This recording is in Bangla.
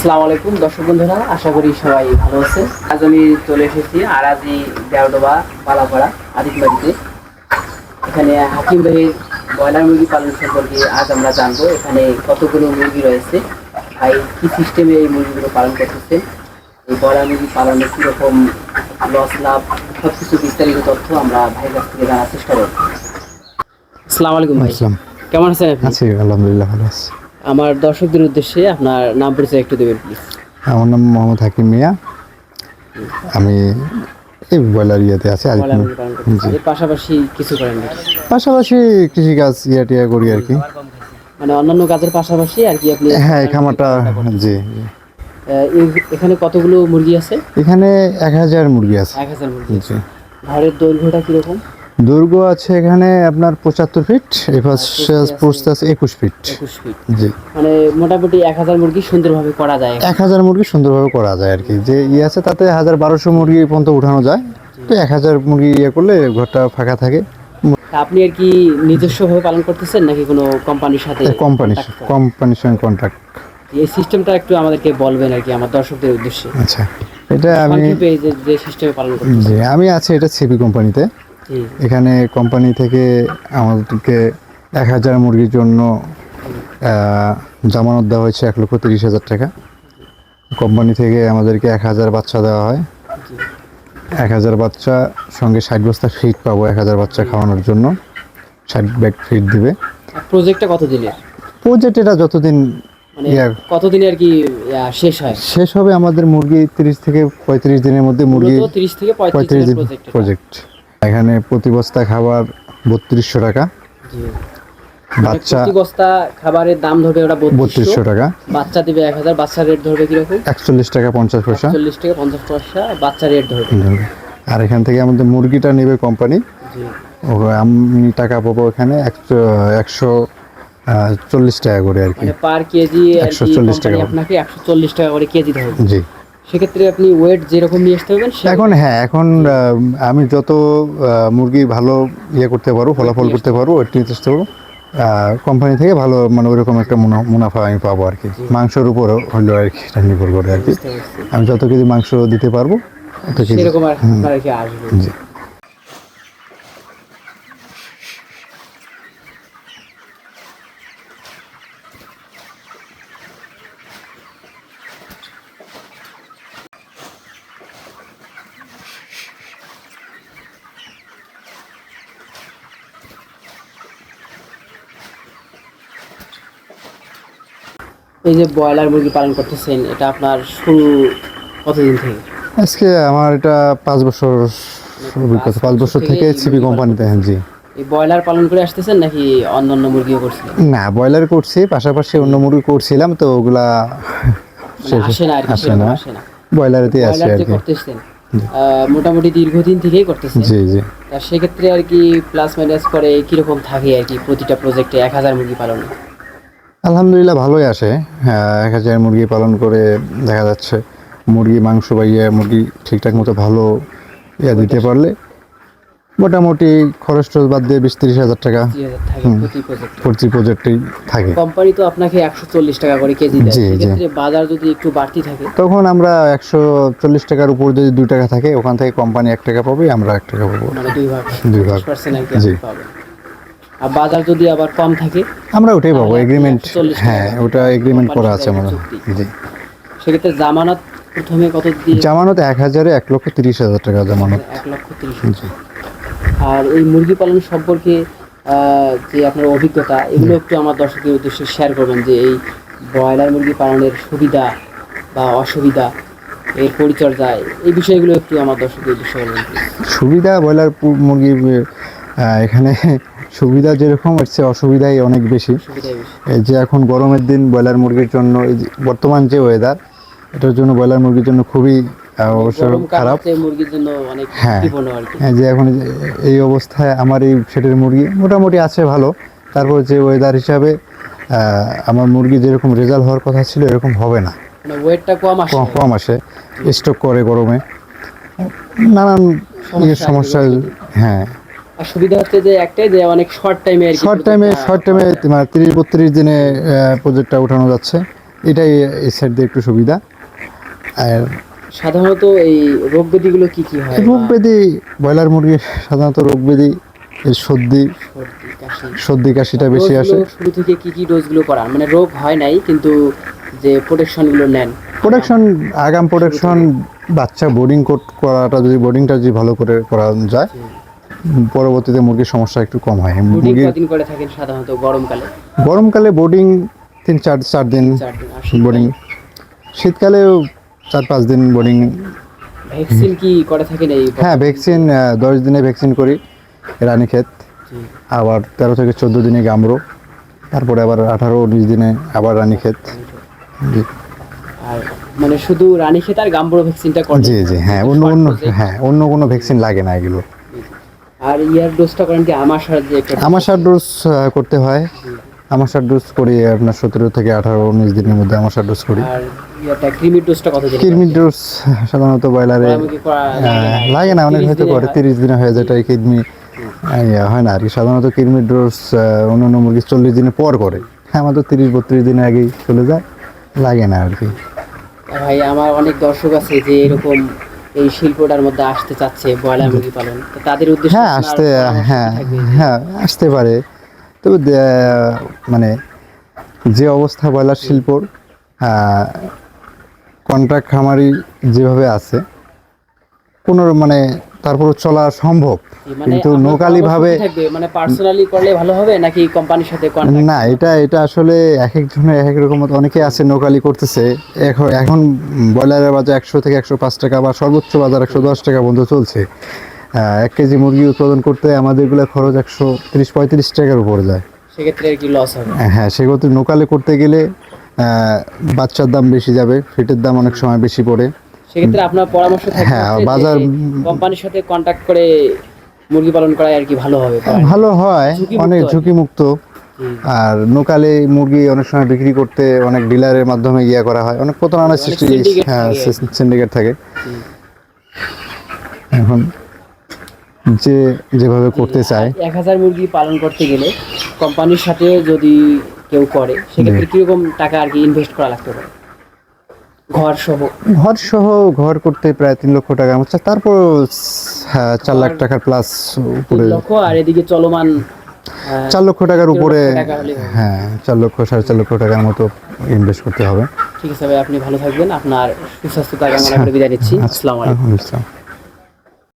আসসালামু আলাইকুম। দর্শক বন্ধুরা আশা করি সবাই ভালো আছে আজ আমি চলে এসেছি আরাজি দেওডোবা পালাপাড়া আদিকবাড়িতে এখানে হাকিম ভাইয়ের ব্রয়লার মুরগি পালন সম্পর্কে আজ আমরা জানব। এখানে কতগুলো মুরগি রয়েছে? ভাই কি সিস্টেমে এই মুরগিগুলো পালন করতেছেন এই ব্রয়লার মুরগি পালনে কীরকম লস লাভ সব কিছু বিস্তারিত তথ্য আমরা ভাইয়ের কাছ থেকে জানার চেষ্টা করব। আসসালামু আলাইকুম ভাই। কেমন আছেন আছি আলহামদুলিল্লাহ ভালো আছি। আমার দর্শকদের উদ্দেশ্যে আপনার নাম পরিচয় একটু দেবেন প্লিজ আমার নাম মোহাম্মদ হাকিম মিয়া। আমি এই ব্রয়লার ইয়েতে আছি পাশাপাশি কিছু করেন পাশাপাশি কৃষিকাজ ইয়া টিয়া করি আর কি। মানে অন্যান্য কাজের পাশাপাশি আর কি আপনি হ্যাঁ খামারটা জি। জি। এখানে কতগুলো মুরগি আছে? এখানে এক হাজার মুরগি আছে। এক হাজার মুরগি জি। ঘরের দৈর্ঘ্যটা কীরকম? দৈর্ঘ্য আছে এখানে আপনার পঁচাত্তর ফিট প্রস্ত আছে একুশ ফিট একুশ ফিট জি। মানে মোটামুটি এক হাজার মুরগি সুন্দরভাবে করা যায়। এক হাজার মুরগি সুন্দরভাবে করা যায় আর কি। যে ইয়ে আছে তাতে হাজার বারোশো মুরগি পর্যন্ত উঠানো যায়। তো এক হাজার মুরগি ইয়ে করলে ঘরটা ফাঁকা থাকে। আপনি আর কি নিজস্বভাবে পালন করতেছেন নাকি কোনো কোম্পানির সাথে কোম্পানি কোম্পানির সঙ্গে কন্ট্রাক্ট এই সিস্টেমটা একটু আমাদেরকে বলবেন আর কি আমার দর্শকদের উদ্দেশ্যে। আচ্ছা। এটা আমি যে যে সিস্টেমে পালন জি আমি আছি এটা সিপি কোম্পানিতে। এখানে কোম্পানি থেকে আমাদেরকে এক হাজার মুরগির জন্য জামানত দেওয়া হয়েছে এক লক্ষ তিরিশ হাজার টাকা। কোম্পানি থেকে আমাদেরকে এক হাজার বাচ্চা দেওয়া হয়। এক হাজার বাচ্চা সঙ্গে ষাট বস্তা ফিড পাবো এক হাজার বাচ্চা খাওয়ানোর জন্য। ষাট ব্যাগ ফিড দিবে। প্রজেক্টটা কত দিনের প্রজেক্ট এটা যতদিন মানে কতদিনে আর কি শেষ হয়? শেষ হবে আমাদের মুরগি তিরিশ থেকে পঁয়ত্রিশ দিনের মধ্যে মুরগি তিরিশ থেকে পঁয়ত্রিশ দিন প্রজেক্ট প্রজেক্ট এখানে প্রতি বস্তা খাবার বত্রিশশো টাকা। বাচ্চা বস্তা খাবারের দাম ধরবে ওটা বত্রিশশো। টাকা। বাচ্চা দিবে এক হাজার বাচ্চা রেট ধরবে কীরকম? একচল্লিশ টাকা পঞ্চাশ পয়সা। চল্লিশ থেকে পঞ্চাশ পয়সা বাচ্চা রেট ধরবে। আর এখান থেকে আমাদের মুরগিটা নেবে কোম্পানি ও আমি টাকা পাবো এখানে একশো একশো চল্লিশ টাকা করে আর কি। মানে পার কেজি আর কি 140 টাকা। আপনাকে একশো চল্লিশ টাকা করে কেজি ধরবে। জি। সেক্ষেত্রে আপনি ওয়েট যেরকম নিয়ে আসতে পারবেন এখন হ্যাঁ এখন আমি যত মুরগি ভালো ইয়ে করতে পারব ফলাফল করতে পারব ওয়েট নিয়ে চেষ্টা করব কোম্পানি থেকে ভালো মানে ওইরকম একটা মুনা- মুনাফা আমি পাবো আর কি। মাংসের উপরও হলো আর কি এটা নির্ভর করে আর কি। আমি যত কিছু মাংস দিতে পারব কেজি। সেরকম আর কি আসবে। এই যে ব্রয়লার মুরগি পালন করতেছেন এটা আপনার শুরু কতদিন থেকে? আজকে আমার এটা পাঁচ বছর অভিজ্ঞতা পাঁচ বছর থেকে সিপি কোম্পানিতে হ্যাঁ জি। ব্রয়লার পালন করে আসতেছেন নাকি অন্য অন্য মুরগিও করছিলেন? না ব্রয়লার করছি পাশাপাশি অন্য মুরগি করছিলাম তো ওগুলা আসে না আর কি আসে না। আসে ব্রয়লারেতেই ব্রয়লার আর কি। করতেছেন মোটামুটি দীর্ঘদিন থেকেই করতেছেন। জি জি। সেক্ষেত্রে আর কি প্লাস মাইনাস করে কীরকম থাকে আর কি প্রতিটা প্রজেক্টে এক হাজার মুরগি পালনে? আলহামদুলিল্লাহ ভালোই আসে হ্যাঁ, এক হাজার মুরগি পালন করে দেখা যাচ্ছে মুরগি মাংস বা ইয়ে মুরগি ঠিকঠাক মতো ভালো ইয়া দিতে পারলে মোটামুটি খরচ টরচ বাদ দিয়ে বিশ তিরিশ হাজার টাকা প্রতি প্রজেক্টেই থাকে। কোম্পানি তো আপনাকে একশো চল্লিশ টাকা করে কেজি দেয়। জি, জি। বাজার যদি একটু বাড়তি থাকে? তখন আমরা একশো চল্লিশ টাকার উপর যদি দুই টাকা থাকে ওখান থেকে কোম্পানি এক টাকা পাবে আমরা এক টাকা পাবো। মানে দুই ভাগ দুই ভাগ। জি। আর বাজার যদি আবার কম থাকে আমরা ওটাই পাবো এগ্রিমেন্ট 140 হ্যাঁ ওটা এগ্রিমেন্ট করা আছে আমাদের। জি। সেক্ষেত্রে জামানত প্রথমে কত দিয়ে জামানত এক হাজারে এক লক্ষ তিরিশ হাজার টাকা জামানত। এক লক্ষ তিরিশ জি। আর এই মুরগি পালন সম্পর্কে যে আপনার অভিজ্ঞতা এগুলো একটু আমার দর্শকের উদ্দেশ্যে শেয়ার করবেন যে এই ব্রয়লার মুরগি পালনের সুবিধা বা অসুবিধা এর পরিচর্যা এই বিষয়গুলো একটু আমার দর্শকের উদ্দেশ্যে বলবেন সুবিধা ব্রয়লার মুরগি এখানে সুবিধা যেরকম হচ্ছে অসুবিধাই অনেক বেশি। এই যে এখন গরমের দিন ব্রয়লার মুরগির জন্য এই যে বর্তমান যে ওয়েদার এটার জন্য ব্রয়লার মুরগির জন্য খুবই অবশ্য খারাপ। মুরগির জন্য অনেক হ্যাঁ। যে এখন এই অবস্থায় আমার এই সেটের মুরগি মোটামুটি আছে ভালো। তারপর যে ওয়েদার হিসাবে আমার মুরগি যেরকম রেজাল্ট হওয়ার কথা ছিল এরকম হবে না। মানে ওয়েটটা কম আসে। কম কম আসে। স্টক করে গরমে। নানান ইয়ে সমস্যা হ্যাঁ। সুবিধা হচ্ছে যে একটাই যে অনেক শর্ট টাইমে শর্ট টাইমে শর্ট টাইমে মানে তিরিশ বত্রিশ দিনে প্রজেক্টটা উঠানো যাচ্ছে। এটাই এই সাইড দিয়ে একটু সুবিধা। আর সাধারণত এই রোগ ব্যাধিগুলো কি কি হয়? রোগ ব্যাধি ব্রয়লার মুরগির সাধারণত রোগ ব্যাধি এই সর্দি সর্দি, কাশিটা বেশি আসে। শুরু থেকে কি কি ডোজগুলো করান মানে রোগ হয় নাই কিন্তু যে প্রোটেকশনগুলো নেন। প্রোডাকশন আগাম প্রোডাকশন বাচ্চা বোর্ডিং কোট করাটা যদি বোর্ডিংটা যদি ভালো করে করা যায় পরবর্তীতে মুরগির সমস্যা একটু কম হয়। ব্রিডিং মুরগির কদিন করে থাকেন সাধারণত গরমকালে? গরমকালে বোর্ডিং তিন চার চার দিন আর শীতকালে? শীতকালেও চার পাঁচ দিন বোর্ডিং ভ্যাকসিন কি করে থাকেন এই হ্যাঁ ভ্যাকসিন দশ দিনে ভ্যাকসিন করি রানীক্ষেত। আবার তেরো থেকে চোদ্দ দিনে গামরো তারপরে আবার আঠারো উনিশ দিনে আবার রানীক্ষেত। জি। আর মানে শুধু রানীক্ষেত আর গাম্বুরো ভ্যাকসিনটা জি জি হ্যাঁ অন্য অন্য হ্যাঁ অন্য কোনো ভ্যাকসিন লাগে না এগুলো। আর ইয়ার ডোজটা করেন কি সাথে একটা আমাশার ডোজ করতে হয়। আমাশার ডোজ করি আপনার সতেরো থেকে আঠারো উনিশ দিনের মধ্যে আমাশার ডোজ করি। ক্রিমির দিন ডোজ সাধারণত ব্রয়লারে লাগে না অনেক হয়তো করে। তিরিশ দিনে হয়ে যায় এটাই কিডনি হয় না আর কি। সাধারণত কিডনির ডোজ অন্য অন্য মুরগি চল্লিশ দিনের পর করে। হ্যাঁ আমাদের তিরিশ বত্রিশ দিনের আগেই চলে যায় লাগে না আর কি। ভাই আমার অনেক দর্শক আছে যে এরকম এই শিল্পটার মধ্যে আসতে চাচ্ছে ব্রয়লার মুরগি পালন। তাদের উদ্দেশ্যে হ্যাঁ আসতে হ্যাঁ হ্যাঁ আসতে পারে। তবে মানে যে অবস্থা ব্রয়লার শিল্পর কন্ট্রাক্ট খামারি যেভাবে আছে কোনো মানে তারপর চলা সম্ভব। মানে কিন্তু আপনার নৌকালি ভাবে মানে পার্সোনালি করলে ভালো হবে নাকি কোম্পানির সাথে না এটা এটা আসলে এক এক একজনের এক এক রকম অনেকে আছে নৌকালি করতেছে। এখন এখন ব্রয়লারের বাজার একশো থেকে একশো পাঁচ টাকা বা সর্বোচ্চ বাজার একশো দশ টাকা পর্যন্ত চলছে। এক কেজি মুরগি উৎপাদন করতে আমাদেরগুলো খরচ একশো তিরিশ পঁয়ত্রিশ টাকার উপরে যায়। সেক্ষেত্রে কি লস হবে। হ্যাঁ সেক্ষেত্রে নৌকালে করতে গেলে বাচ্চার দাম বেশি যাবে ফিটের দাম অনেক সময় বেশি পড়ে। সেক্ষেত্রে আপনার পরামর্শ হ্যাঁ, বাজার- কোম্পানির সাথে কন্ট্যাক্ট করে মুরগি পালন করাই আর কি ভালো হবে ভালো হয় অনেক আর কি। ঝুঁকিমুক্ত। আর লোকালে মুরগি অনেক সময় বিক্রি করতে অনেক ডিলারের মাধ্যমে ইয়ে করা হয় অনেক প্রতারণার সৃষ্টি হ্যাঁ সিন্ডিকেট থাকে। এখন যে যেভাবে করতে চায়। এক হাজার মুরগি পালন করতে গেলে কোম্পানির সাথে যদি কেউ করে সেক্ষেত্রে কীরকম টাকা আর কি ইনভেস্ট করা লাগতে পারে? ঘর সহ ঘর সহ ঘর করতে প্রায় তিন লক্ষ টাকা তারপর হ্যাঁ চার লাখ টাকার প্লাস উপরে। লক্ষ আর এদিকে চলমান চার লক্ষ টাকার উপরে। হ্যাঁ চার লক্ষ সাড়ে চার লক্ষ টাকার মতো ইনভেস্ট করতে হবে। ঠিক আছে ভাই আপনি ভালো থাকবেন। আপনার সুস্বাস্থ্য কামনা করে বিদায় নিচ্ছি। আসসালামু আলাইকুম। আচ্ছা